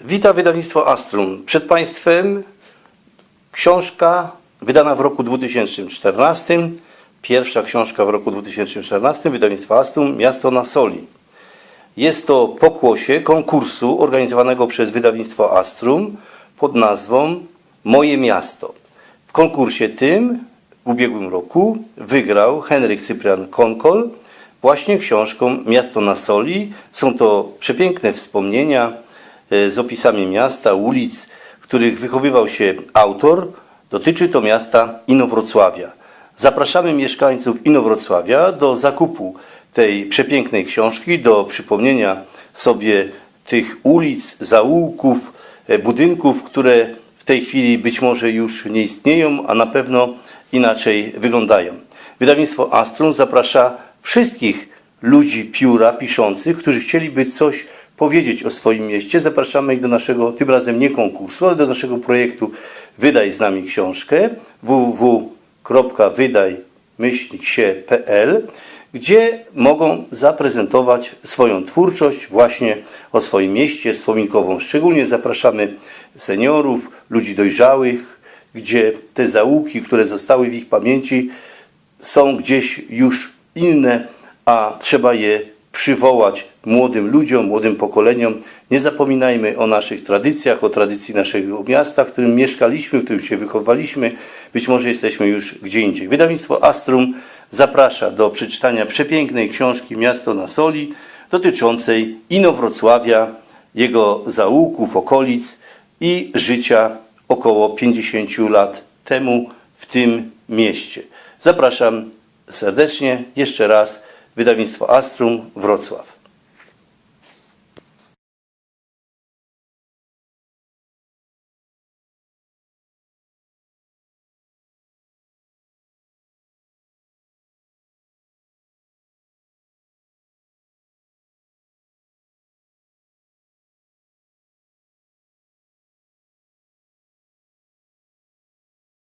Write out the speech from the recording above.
Witam wydawnictwo Astrum. Przed Państwem książka wydana w roku 2014. Pierwsza książka w roku 2014 wydawnictwa Astrum Miasto na Soli. Jest to pokłosie konkursu organizowanego przez wydawnictwo Astrum pod nazwą Moje Miasto. W konkursie tym w ubiegłym roku wygrał Henryk Cyprian Konkol właśnie książką Miasto na Soli. Są to przepiękne wspomnienia z opisami miasta, ulic, w których wychowywał się autor. Dotyczy to miasta Inowrocławia. Zapraszamy mieszkańców Inowrocławia do zakupu tej przepięknej książki, do przypomnienia sobie tych ulic, zaułków, e, budynków, które w tej chwili być może już nie istnieją, a na pewno inaczej wyglądają. Wydawnictwo Astrum zaprasza wszystkich ludzi pióra piszących, którzy chcieliby coś powiedzieć o swoim mieście. Zapraszamy ich do naszego, tym razem nie konkursu, ale do naszego projektu Wydaj z nami książkę www.wydaj-się.pl gdzie mogą zaprezentować swoją twórczość właśnie o swoim mieście wspominkową. Szczególnie zapraszamy seniorów, ludzi dojrzałych, gdzie te zaułki, które zostały w ich pamięci, są gdzieś już inne, a trzeba je przywołać młodym ludziom, młodym pokoleniom. Nie zapominajmy o naszych tradycjach, o tradycji naszego miasta, w którym mieszkaliśmy, w którym się wychowaliśmy. Być może jesteśmy już gdzie indziej. Wydawnictwo Astrum zaprasza do przeczytania przepięknej książki Miasto na Soli dotyczącej Inowrocławia, jego zaułków, okolic i życia około 50 lat temu w tym mieście. Zapraszam serdecznie jeszcze raz wydawnictwo Astrum Wrocław.